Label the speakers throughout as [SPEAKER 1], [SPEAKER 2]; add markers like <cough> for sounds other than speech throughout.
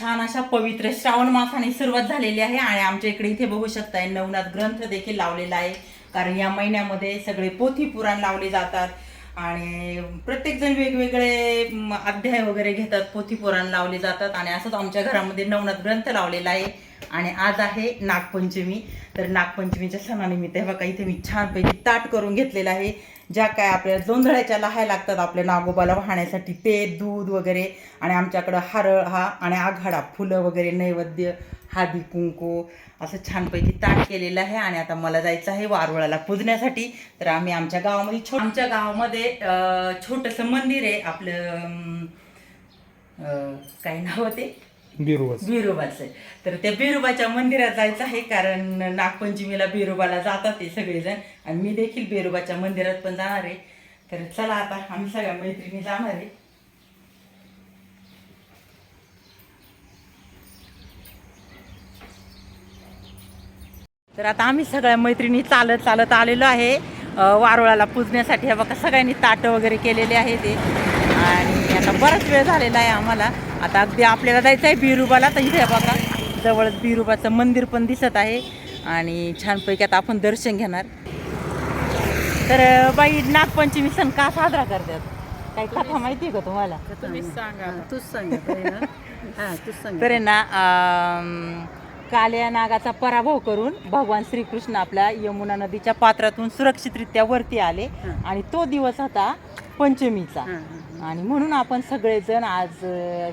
[SPEAKER 1] छान अशा पवित्र श्रावण मासाने सुरुवात झालेली आहे आणि आमच्या इकडे इथे बघू शकताय नवनाथ ग्रंथ देखील लावलेला आहे. कारण या महिन्यामध्ये सगळे पोथी पुराण लावले जातात आणि प्रत्येकजण वेगवेगळे अध्याय वगैरे घेतात पोथी पुराण लावले जातात आणि असंच आमच्या घरामध्ये नवनाथ ग्रंथ लावलेला आहे. आणि आज आहे नागपंचमी. तर नागपंचमीच्या सणानिमित्त बघा इथे मी छानपैकी ताट करून घेतलेलं आहे. ज्या काय आपल्याला जोंधळ्याच्या लहाय लागतात आपल्या नागोबाला वाहण्यासाठी ते दूध वगैरे आणि आमच्याकडं हरळ हा आणि आघाडा फुलं वगैरे नैवेद्य हळदी कुंकू असं छानपैकी ताट केलेलं आहे आणि आता मला जायचं आहे वारुळाला पूजण्यासाठी. तर आम्ही आमच्या गावामध्ये छो आमच्या गावामध्ये छोटंसं मंदिर आहे आपलं काय नाव ते?
[SPEAKER 2] बिरुवस.
[SPEAKER 1] बिरोबाचं तर त्या बिरोबाच्या मंदिरात जायचं आहे कारण नागपंचमीला बिरोबाला जातात ते सगळेजण. आणि मी देखील बिरोबाच्या मंदिरात पण जाणार आहे. तर चला आता आम्ही सगळ्या मैत्रिणी जाणार आहे. तर आता आम्ही सगळ्या मैत्रिणी चालत चालत आलेलो आहे. वारुळाला पूजण्यासाठी. बघा सगळ्यांनी ताटं वगैरे केलेले आहे ते. आणि बराच वेळ झालेला आहे आम्हाला. आता अगदी आपल्याला जायचं आहे बिरुबाला तर इथे बघा. जवळच बिरुबाचं मंदिर पण दिसत आहे आणि छानपैकी आता आपण दर्शन घेणार. तर बाई नागपंचमी सण का साजरा करतात? काही कथा माहिती आहे का तुम्हाला?
[SPEAKER 3] तुम्ही सांगा तूच सांगा हा तूच सांगा.
[SPEAKER 1] तर ना काल्या नागाचा पराभव करून भगवान श्रीकृष्ण आपल्या यमुना नदीच्या पात्रातून सुरक्षितरित्या वरती आले. आणि तो दिवस होता पंचमीचा. आणि म्हणून आपण सगळेजण आज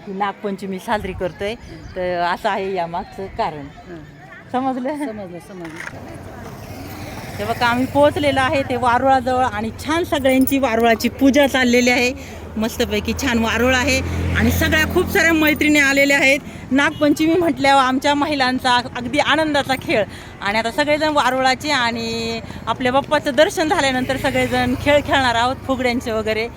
[SPEAKER 1] ही नागपंचमी साजरी करतोय. तर असं आहे या मागचं कारण. समजलं?
[SPEAKER 3] समजलं समजलं.
[SPEAKER 1] ते बघा आम्ही पोहोचलेलो आहे ते वारुळाजवळ आणि छान सगळ्यांची वारुळाची पूजा चाललेली आहे. मस्तपैकी छान वारुळ आहे. आणि सगळ्या खूप साऱ्या मैत्रिणी आलेल्या आहेत. नागपंचमी म्हटल्यावर आमच्या महिलांचा अगदी आनंदाचा खेळ. आणि आता सगळेजण वारुळाचे आणि आपल्या बाप्पाचं दर्शन झाल्यानंतर सगळेजण खेळ खेळणार आहोत फुगड्यांचे वगैरे.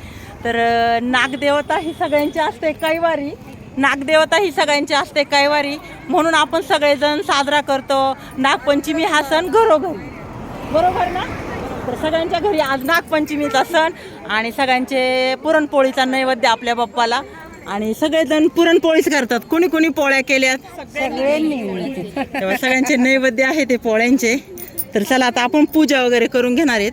[SPEAKER 1] तर नागदेवता ही सगळ्यांची असते कैवारी. नागदेवता ही सगळ्यांची असते कैवारी. म्हणून आपण सगळेजण साजरा करतो. नागपंचमी हा सण घरोघरी. बरोबर ना? तर सगळ्यांच्या घरी आज नागपंचमीचा सण आणि सगळ्यांचे पुरणपोळीचा नैवेद्य आपल्या बाप्पाला. आणि सगळेजण पुरणपोळीच करतात. कोणी कोणी पोळ्या केल्यात?
[SPEAKER 3] सगळ्यांनी.
[SPEAKER 1] तेव्हा सगळ्यांचे नैवेद्य आहे ते पोळ्यांचे. तर चला आता आपण पूजा वगैरे करून घेणार आहेत.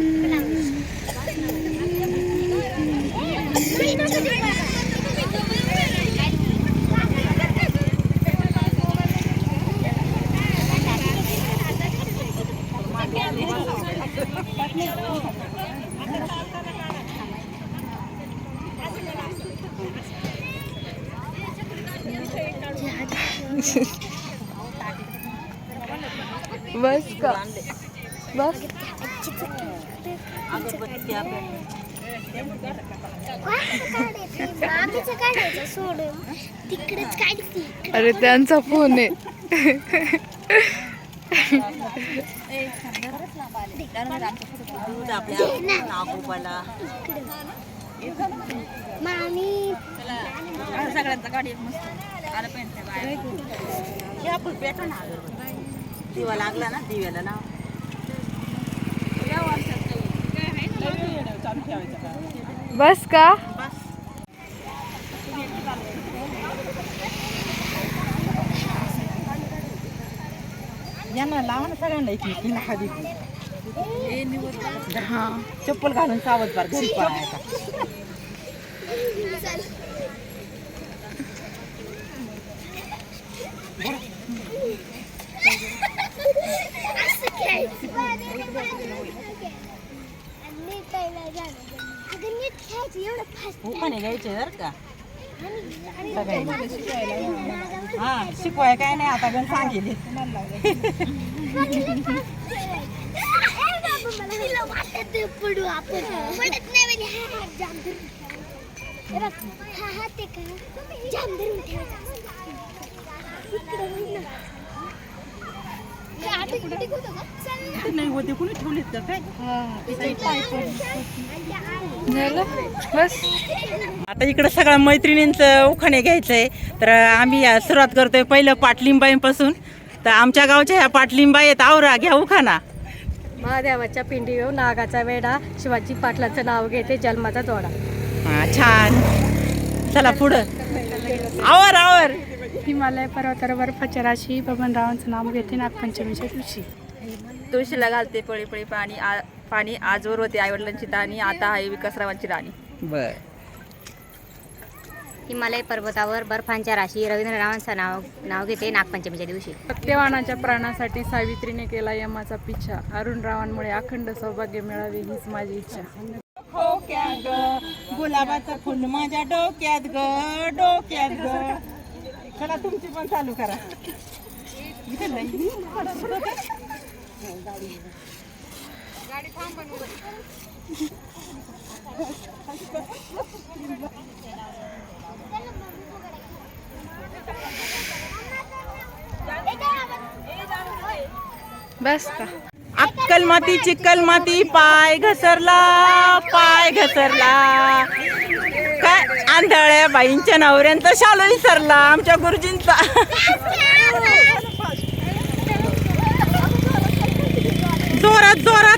[SPEAKER 4] बस का बस
[SPEAKER 1] अगरबत्ती आपल्या
[SPEAKER 5] मामीचं काढायचं सोडून तिकडेच काढती
[SPEAKER 4] अरे त्यांचा फोन आहे
[SPEAKER 1] दूध आपल्या नागोबाला
[SPEAKER 5] मामी
[SPEAKER 1] या फुल पेटा ना दिवा लागला ना दिव्याला ना
[SPEAKER 4] बस का?
[SPEAKER 1] यांना लावा ना सगळ्यांना हळदी
[SPEAKER 4] हा.
[SPEAKER 1] चप्पल घालून सावध पार घरी पळायचा उपाने घ्यायचे बरं का? सगळ्यांनी. हा शिकवाय काय नाही आता गण सांगेल? <laughs>
[SPEAKER 5] तिला वाटत पडू आपण. पडत नाही म्हणजे हा धरून. हे हा हात जाम धरून ठेवायचा इकडे बघ ना. हे आधी कुठे होतं का? चल.
[SPEAKER 1] नाही होते कुणी ठेवलेत का? काय?
[SPEAKER 4] झालं? बस.
[SPEAKER 1] आता इकडं सगळ्या मैत्रिणींचं उखाणे घ्यायचंय. तर आम्ही सुरुवात करतोय पहिलं पाटलिंबाईपासून. तर आमच्या गावच्या ह्या पाटलिंबाई आहेत आवरा घ्या उखाणा.
[SPEAKER 3] महादेवाच्या पिंडी घेऊन नागाचा वेडा शिवाजी पाटलाचं नाव घेते जन्माचा जोडा.
[SPEAKER 1] हा छान. चला पुढं. आवर आवर.
[SPEAKER 2] हिमालय पर्वतावर बर्फाच्या राशी बबनरावांचं नाव घेते नागपंचमीच्या दिवशी.
[SPEAKER 6] तुळशीला घालते पळी पळी पाणी आ पाणी आजवर होते आईवडिलांची दाणी आता आहे विकासरावांची राणी
[SPEAKER 1] बर.
[SPEAKER 7] हिमालय पर्वतावर बर्फांच्या राशी रवींद्रनाथांचं नाव नाव घेते नागपंचमीच्या दिवशी.
[SPEAKER 2] सत्यवानाच्या प्राणासाठी सावित्रीने केला यमाचा पिच्छा अरुणरावांमुळे अखंड सौभाग्य मिळावे हीच माझी इच्छा.
[SPEAKER 1] डोक्यात ग गुलाबाचं फुल माझ्या डोक्यात ग डोक्यात ग. चला तुमची पण चालू करा. इथे लई
[SPEAKER 4] बस का?
[SPEAKER 1] अक्कल माती चिक्कल माती पाय घसरला पाय घसरला. आंधळ्या बाईंच्या नवऱ्यांचा शालो विसरला आमच्या गुरुजींचा. जोरात जोरात.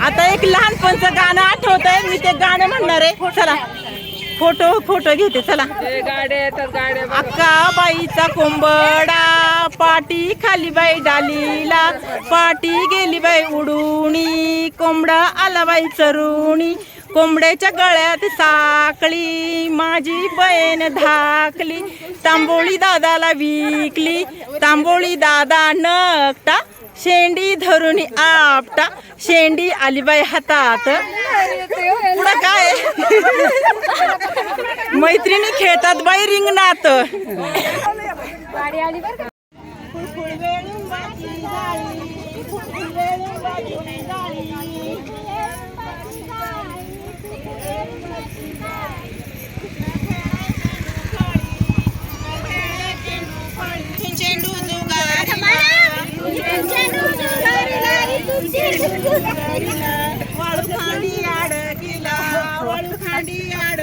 [SPEAKER 1] आता एक लहानपणचं गाणं आठवत आहे मी ते गाणं म्हणणार आहे. चला. फोटो फोटो घेते चला. अक्का बाईचा कोंबडा. पाटी खाली बाई डालीला पाटी गेली बाई उडूनी कोंबडा आला बाई चरुणी कोंबड्याच्या गळ्यात साकळी माझी बहीण धाकली तांबोळी दादाला विकली तांबोळी दादा नकटा शेंडी धरून आपटा शेंडी आली बाई हातात. पुढं काय? मैत्रिणी खेळतात बाई रिंगणात. चेंडू वाळू खांडी अडकिला वाळू खांडी आड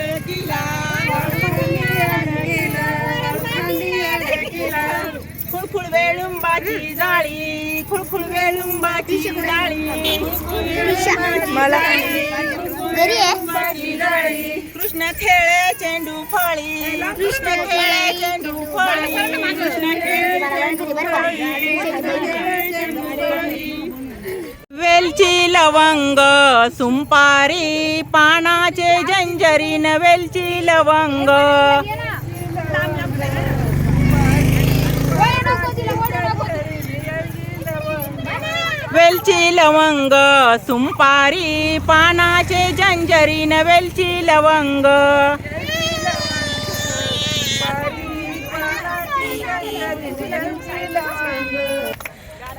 [SPEAKER 1] वेळुंबाची जाळी खुळखुळ वेळुंबाची जाळी
[SPEAKER 5] मला
[SPEAKER 1] कृष्ण खेळे चेंडू फळी. कृष्ण खेळे चेंडू फळी. कृष्ण खेळे वेलची लवंग सुंपारी पानाचे जंजरीन वेलची लवंग. वेलची लवंग सुंपारी पानाचे जंजरीन वेलची लवंग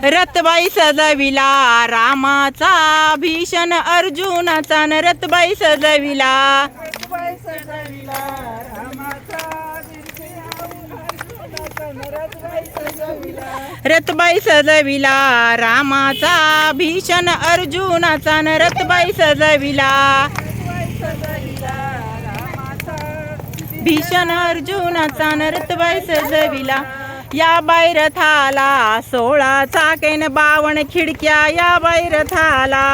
[SPEAKER 1] रतबाई सजविला रामाचा भीषण अर्जुनाचा न रतबाई सजविला रथबाई सजविला रामाचा भीषण अर्जुनाचा न रतबाई सजविला. भीषण अर्जुनाचा न रतबाई सजविला. या बैरथाला सोळा चाकेन बावण खिडक्या या बैरथाला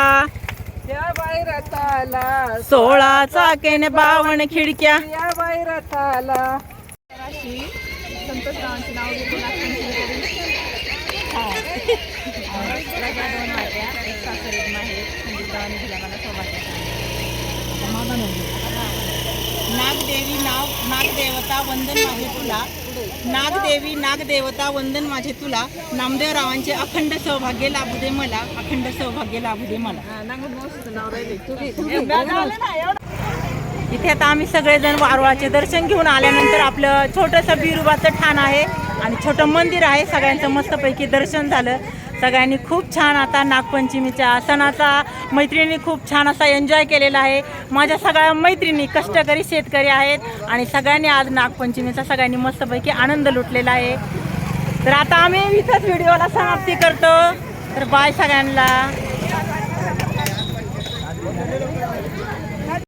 [SPEAKER 2] या
[SPEAKER 1] सोळा चाकेन बावण खिडक्या.
[SPEAKER 2] या बायरथाला
[SPEAKER 1] नागदेवी नाव नागदेवता वंदन माझे तुला. नागदेवी नागदेवता वंदन माझे तुला. नामदेवरावांचे अखंड सौभाग्य लाभू दे मला. अखंड सौभाग्य लाभू दे मला. इथे आता आम्ही सगळेजण वारुळाचे दर्शन घेऊन आल्यानंतर आपलं छोटंसं बिरुबाचं ठाण आहे आणि छोटं मंदिर आहे. सगळ्यांचं मस्तपैकी दर्शन झालं. सगळ्यांनी खूप छान आता नागपंचमीच्या सणाचा मैत्रिणी खूप छान असा एन्जॉय केलेला आहे. माझ्या सगळ्या मैत्रिणी कष्टकरी शेतकरी आहेत आणि सगळ्यांनी आज नागपंचमीचा सगळ्यांनी मस्तपैकी आनंद लुटलेला आहे. तर आता आम्ही इथंच व्हिडिओला समाप्ती करतो. तर बाय सगळ्यांना.